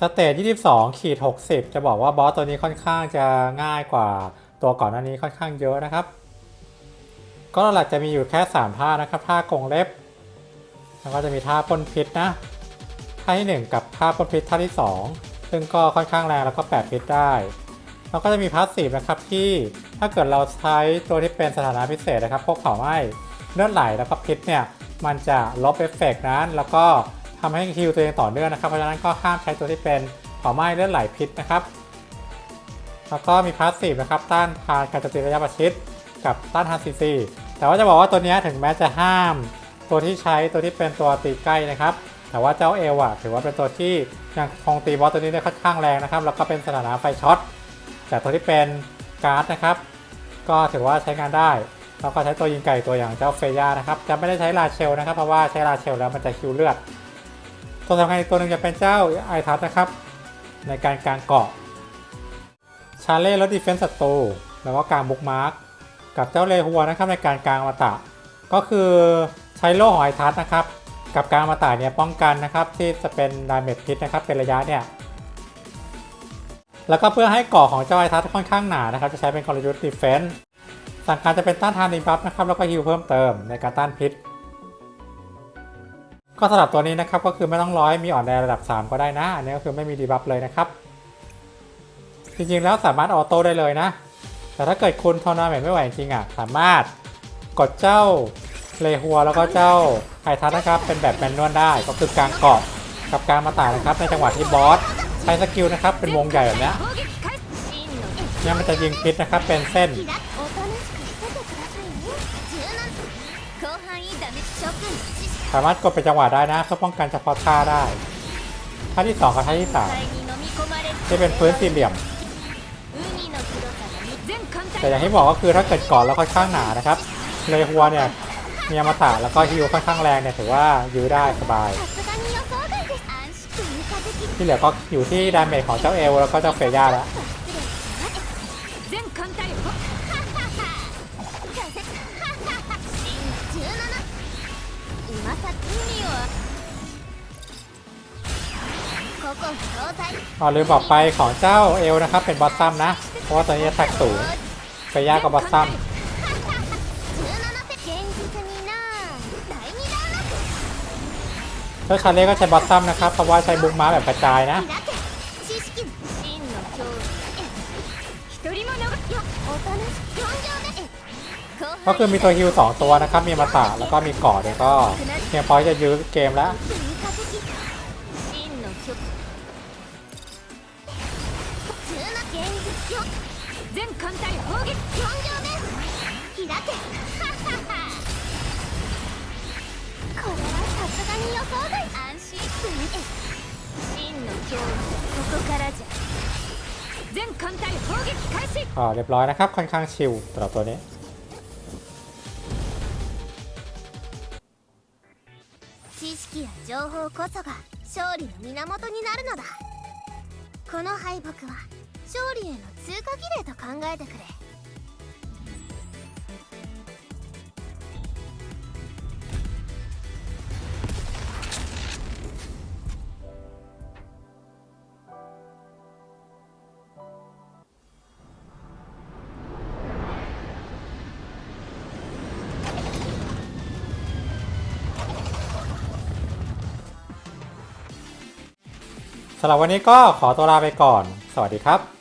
สเตจ22ขีด60 จะบอกว่าบอสตัวนี้ค่อนข้างจะง่ายกว่าตัวก่อนหน้านี้ค่อนข้างเยอะนะครับ ก็หลักจะมีอยู่แค่ 3 ท่านะครับ ท่ากงเล็บ แล้วก็จะมีท่าพ่นพิษนะ ท่าที่ 1 กับท่าพ่นพิษท่าที่ 2 ซึ่งก็ค่อนข้างแรงแล้วก็แปดพิษได้ แล้วก็จะมีพาสซีฟนะครับที่ถ้าเกิดเราใช้ตัวที่เป็นสถานะพิเศษนะครับ พวกเผาไหม้เลือดไหลแล้วก็พิษเนี่ยมันจะลบเอฟเฟกต์นั้น แล้วก็ ทำให้ฮิลตัวเองต่อเนื่องนะครับ เพราะฉะนั้นก็ห้ามใช้ตัวที่เป็นเผาไหม้เลือดไหลพิษนะครับ แล้วก็มีพาสซีฟนะครับ ต้านทานการโจมตีระยะประชิดกับต้านทานซีซีแต่ว่าจะบอกว่าตัวนี้ถึงแม้จะห้าม ตัวที่ใช้ตัวที่เป็นตัวตีใกล้นะครับ แต่ว่าเจ้าเอลอะถือว่าเป็นตัวที่ยังคงตีบอสตัวนี้ได้ค่อนข้างแรงนะครับ แล้วก็เป็นสถานะไฟช็อตแต่ตัวที่เป็นการ์ดนะครับ ก็ถือว่าใช้งานได้แล้วก็ใช้ตัวยิงไก่ตัวอย่างเจ้าเฟย่านะครับ จะไม่ได้ใช้ลาเชลนะครับ เพราะว่าใช้ลาเชลแล้วมันจะคิวเลือด ตัวสำคัญอีกตัวหนึ่งจะเป็นเจ้าไอทัสนะครับ ในการกางเกาะชาเล่ลดดีเฟนส์ศัตรูแล้วก็การบุกมาร์กกับเจ้าเลหัวนะครับในการกลางอมตะ ก็คือใช้โล่ของไอทัสนะครับ กับการอมตะเนี่ยป้องกันนะครับที่จะเป็นดาเมจพิษนะครับเป็นระยะเนี่ยแล้วก็เพื่อให้เกาะของเจ้าไอทัสค่อนข้างหนานะครับ จะใช้เป็นกลยุทธ์ดีเฟนส์สั่งการจะเป็นต้านทานดีบัฟนะครับแล้วก็ฮิลเพิ่มเติมในการต้านพิษ ก็สำหรับตัวนี้นะครับก็คือไม่ต้องร้อยมีอ่อนแอระดับ 3 ก็ได้นะ อันนี้ก็คือไม่มีดีบัฟเลยนะครับ จริงๆแล้วสามารถออโต้ได้เลยนะ แต่ถ้าเกิดคุณทอร์นาเมนไม่ไหวจริงอะ สามารถกดเจ้าเลหัวแล้วก็เจ้าไฮทัสนะครับ เป็นแบบแมนนวลได้ก็คือการเกาะกับการมาต่างนะครับ ในจังหวะที่บอสใช้สกิลนะครับเป็นวงใหญ่แบบนี้เนี่ยมันจะยิงพิษนะครับเป็นเส้น สามารถกดเป็นจังหวะได้นะเพื่อป้องกันเฉพาะท่าได้ท่าที่2กับท่าที่3จะเป็นพื้นสี่เหลี่ยม แต่อย่างที่บอกก็คือถ้าเกิดก่อนแล้วค่อนข้างหนานะครับเลยหัวเนี่ยมีอมตะแล้วก็ฮิวค่อนข้างแรงเนี่ยถือว่ายื้อได้สบาย ที่เหลือก็อยู่ที่ดาเมจของเจ้าเอลแล้วก็เจ้าเฟย่าแล้ว อ๋อลืมบอกไปของเจ้าเอลนะครับ เป็นบอสซัมนะ เพราะว่าตัวนี้แท็กสูงไปยากกับบอสซัมเพื่อคาเล่ก็ใช้บอสซัมนะครับ เพราะว่าใช้บุกม้าแบบกระจายนะก็คือมีตัวฮิวสองตัวนะครับ มีมาตาแล้วก็มีก่อเดี๋ยวก็เพียพอยจะยื้อเกมแล้ว 全艦隊砲撃4行目開けこれはさすがに予想外安心してみて真の脅威ここからじゃ全艦隊砲撃開始 อ๋อเรียบร้อยนะครับ ค่อนข้างชิลสำหรับตัวนี้ 知識や情報こそが勝利の源になるのだこの敗北は 勝利への通過儀礼と考えてくれ สำหรับวันนี้ก็ขอตัวลาไปก่อน สวัสดีครับ